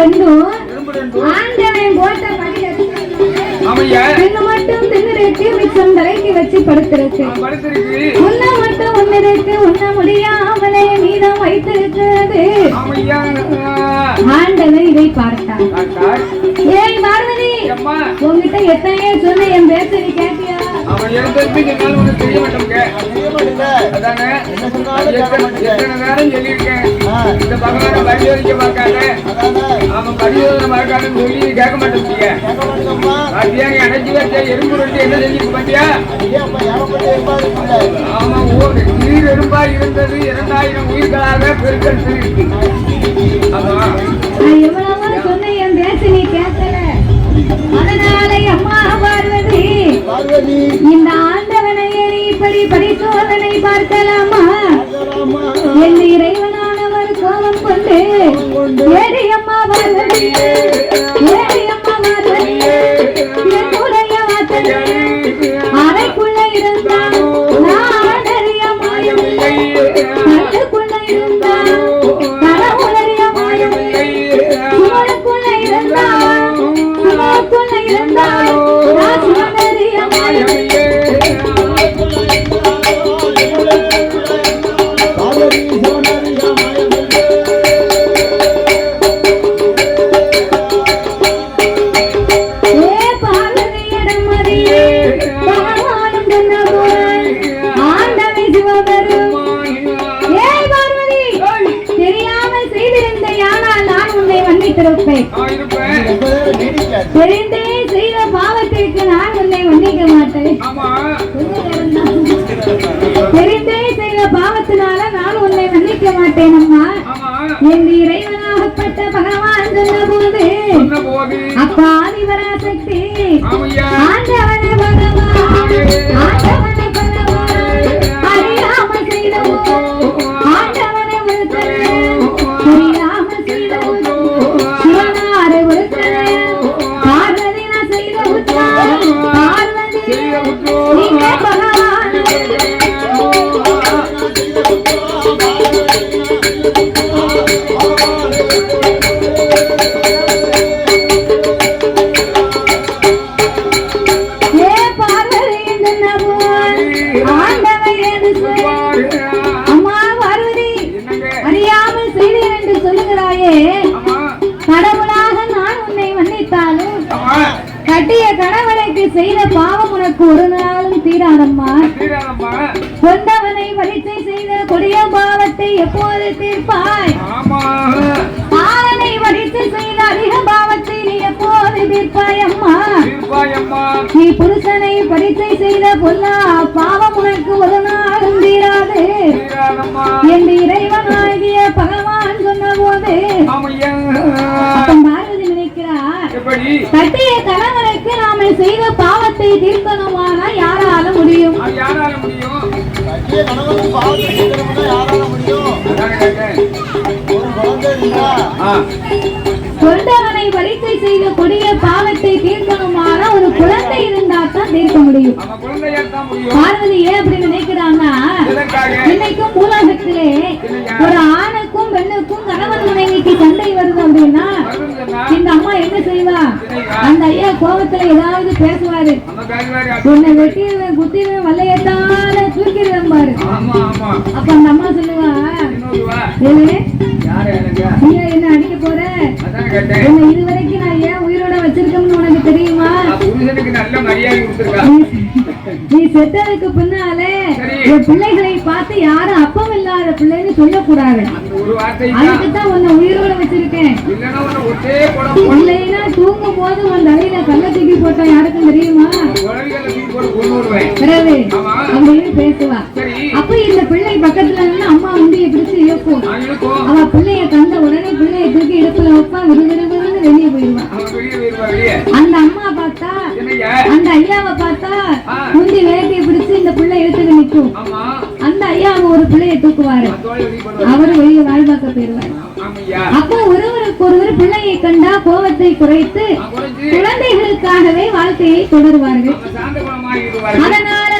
ரெண்டும் ஆண்டவன் போட்ட படி பெண்ணு மட்டும் தின்னுருக்கு மிச்சம் தலைக்கு வச்சு படுத்திருக்கு. உன்ன மட்டும் ஒன்னிருக்கு உண்ண முடியாமலே மீதம் வைத்திருக்கிறது. ஆண்டவன் இதை பார்த்தார். ஏய் பார்வதி உங்ககிட்ட எத்தனையோ சொன்ன என் பேச்ச நீ கேட்டியா? அவன் எழுந்திருந்து என்னால் உனக்கு தெரிய மாட்டோங்க அதானே? எத்தனை நேரம் சொல்லியிருக்கேன்? இந்த பகவானை பரிசோதிக்க பார்க்காத. அவன் பரிசோதனை பார்க்காதுன்னு சொல்லி கேட்க மாட்டேங்க நீ அடைச்சி வச்ச எறும்பு ரொட்டி என்ன செஞ்சிருக்கு பாத்தியா? ஆமா ஒரு உயிர் எறும்பா இருந்தது இரண்டாயிரம் உயிர்களாக இந்த ஆண்டவனையே நீ இப்படி பரிசோதனை பார்க்கலாமா? என் இறைவனானவர் கோபம் கொண்டு ஏடி அம்மா பார்வதி தெரிந்தே செய்த பாவத்திற்கு நான் உன்னை மன்னிக்க மாட்டேன். தெரிந்தே செய்த பாவத்தினால நான் உன்னை மன்னிக்க மாட்டேன் அம்மா. என் இறைவனாகப்பட்ட பகவான் கட்டிய கணவனுக்கு செய்த பாவம் உனக்கு ஒரு நாளும் தீராதம்மா. கொண்டவனை பரீட்சை செய்த கொடிய பாவத்தை எப்போது தீர்ப்பாய்? ஆரனை பரீட்சை செய்த அதிக பாவத்தை நீ எப்போது தீர்ப்பாய் அம்மா? நீ புருஷனை பரீட்சை செய்த பொல்லா பாவம் கட்டிய கணவனுக்கு நாம செய்த பாவத்தை தீர்க்கணுமானா யாரால முடியும்? யாரால முடியும்? கட்டிய கணவனுக்கு பாவத்தை தீர்க்கணும்னா யாரால முடியும்? அதானே கேட்டேன். ஒரு குழந்தை இல்லையா? ஆ. கொண்டவனை பரீட்சை செய்த கொடிய பாவத்தை தீர்க்கணுமானா ஒரு குழந்தை இருந்தா தான் தீர்க்க முடியும். நம்ம குழந்தையா தான் முடியும். பார்வதி ஏன் அப்படி நினைக்கிறாங்கன்னா எதற்காக? இன்னைக்கும் உலகத்திலே ஒரு என்ன அந்த ஐயா கோபத்துல ஏதாவது பேசுவாரு. உன்னை வெட்டிடுவேன் குத்திடுவேன் வல்லையத்தால தூக்கிடுவேன் பாரு. அப்ப அந்த அம்மா சொல்லுவா நீ என்ன அடிக்க போற? உன்னை இதுவரைக்கும் நான் ஏன் உயிரோட வச்சிருக்கோம்னு உனக்கு தெரியுமா? நீ செத்ததுக்கு பின்னாலே. என் பிள்ளைகளை பார்த்து யாரும் அப்பம் இல்லாத பிள்ளைன்னு சொல்லக்கூடாது. அந்த ஒரு வார்த்தை அதுக்கு தான் உன்னை உயிரோட வச்சிருக்கேன். இல்லைன்னா தூங்கும் போது உன் தலையில கல்ல தூக்கி போட்டா யாருக்கும் தெரியுமா? பிறகு. அப்படின்னு பேசுவா. அப்ப இந்த பிள்ளை பக்கத்துல நின்னு அம்மா உண்டியை பிடிச்சு இழுக்கும். அவ பிள்ளைய கண்ட உடனே பிள்ளைய தூக்கி இடுப்புல வைப்பா விறுவிறுவிறுன்னு வெளியே போயிடுவா. அவன் வெளியே போயிருப்பா வெளியே. அந்த அம்மா பார்த்தா என்னய்யா அந்த ஐயாவை பார்த்தா ஆ. முந்தி வேட்டையை பிடிச்சு இந்த பிள்ளை எடுத்துட்டு நிற்கும். அந்த ஐயா அவங்க ஒரு பிள்ளையை தூக்குவாரு. அவரு வெளியே வாழ்வாக்க போயிருவாரு அப்போ ஒருவருக்கு ஒருவர் பிள்ளையை கண்டா கோபத்தை குறைத்து குழந்தைகளுக்காகவே வாழ்க்கையை தொடருவார்கள். அதனால